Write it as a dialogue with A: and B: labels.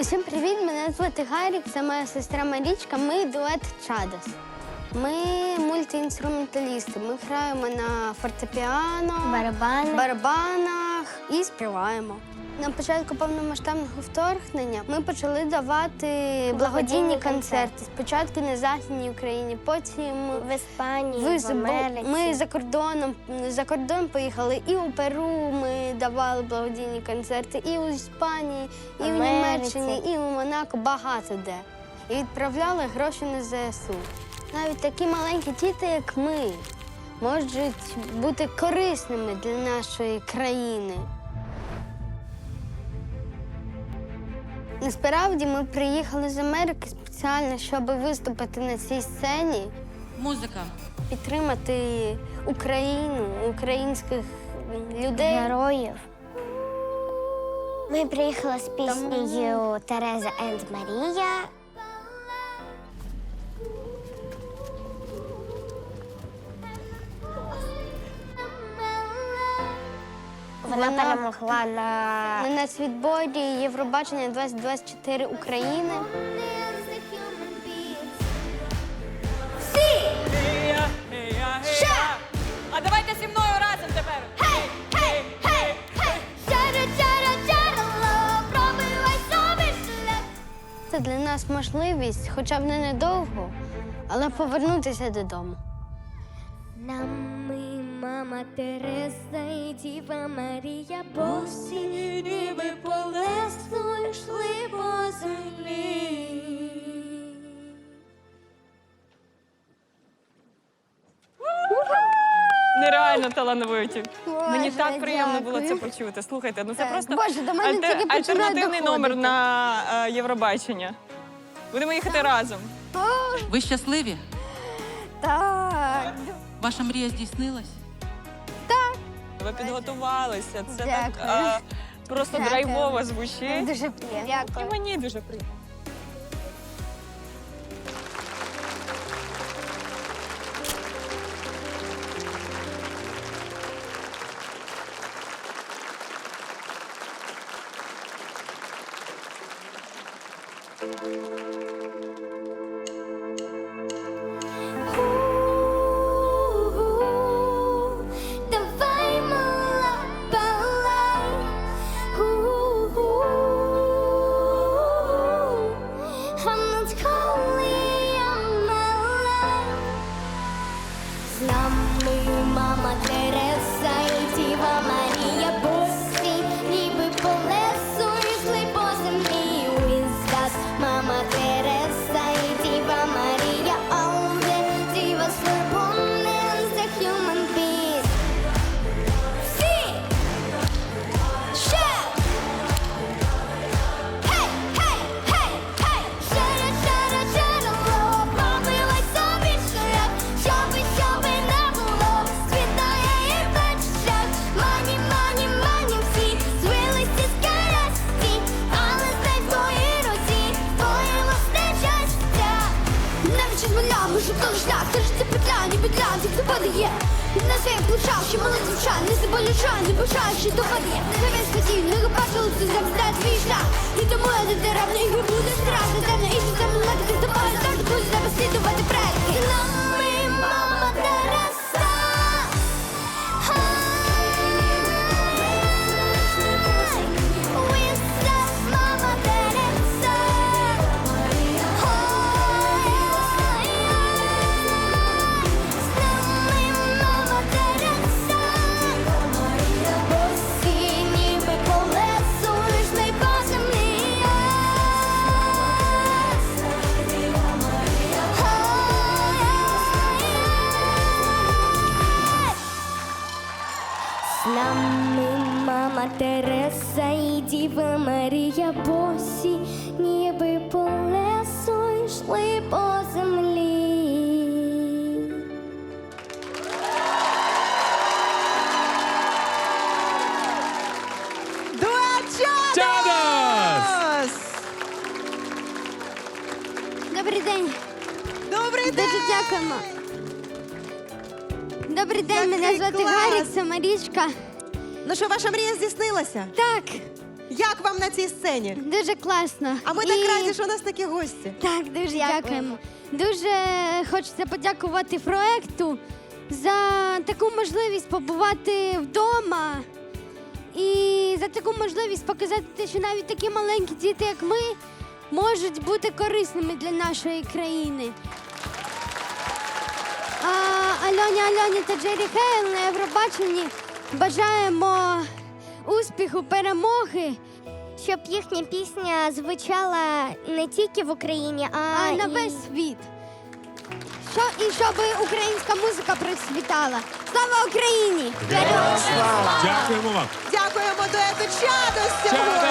A: Усім привіт! Мене звати Гарік, це моя сестра Марічка. Ми дует Чадос. Ми мультиінструменталісти. Ми граємо на фортепіано,
B: Барабани.
A: барабанах і співаємо. На початку повномасштабного вторгнення ми почали давати благодійні
B: Благодійні
A: концерти. Спочатку на Західній Україні, потім
B: В Іспанії,
A: ви
B: в Америці.
A: Ми за кордоном за кордон поїхали і у Перу. Давали благодійні концерти, і у Іспанії, і в Німеччині, і у Монако багато де. І відправляли гроші на ЗСУ. Навіть такі маленькі діти, як ми, можуть бути корисними для нашої країни. Насправді ми приїхали з Америки спеціально, щоб виступити на цій сцені
C: Музика.
A: підтримати Україну, українських людей.
B: героїв. Ми приїхали з піснею Тереза енд Марія. Вона
A: Вона-
B: перемогла на
A: На нацвідборі Євробачення 2024 України. Для нас можливість, хоча б не недовго, але повернутися додому.
B: Нам ми, мама Тереза і Діва Марія по ніби по лесу йшли
C: Нереально талановиті. Мені так приємно було це почути. Слухайте, ну це
A: Так,
C: просто
A: Боже, до мене тільки починає
C: альтернативний номер
A: доходити.
C: на е, Євробачення. Будемо їхати разом.
D: Ви щасливі?
A: Так,
C: Ваша мрія здійснилась? Ви підготувалися. Це так
A: Дякую.
C: е, просто
A: Дякую.
C: драйвово звучить.
A: дуже приємно.
C: І
A: Дякую.
C: мені дуже приємно.
B: Música Плечах, що мали звуча, не заболюча, не бажає, що доводить. Не весь хотів, не бачили, це завжди твій шлях. І тому я не деревна, і буде страшно, темно, і що там легко здобає, так друзі, треба слідувати предки. З нами З нами мама Тереса і Діва Марія босі, ніби по лесу йшли по землі.
E: Чадос!
A: Добрий день.
F: Добрий день!
A: Дуже дякуємо. Добрий день, мене
F: Який
A: звати
F: клас!
A: Гарік, це Марічка.
F: Ну що, ваша мрія здійснилася?
A: Так,
E: Як вам на цій сцені?
A: Дуже класно.
E: А ми
A: І-
E: так раді, що у нас такі гості.
A: Так, дуже дякуємо. Дуже хочеться подякувати проекту за таку можливість побувати вдома і за таку можливість показати те, що навіть такі маленькі діти, як ми, можуть бути корисними для нашої країни. А Альоні Альоні та Джері Хейл на Євробаченні бажаємо успіху, перемоги.
B: Щоб їхня пісня звучала не тільки в Україні, а,
A: а на
B: і-
A: весь світ. Що, і щоб українська музика процвітала. Слава Україні!
F: Дякуємо вам.
E: Дякуємо дуету Чадо сьогодні.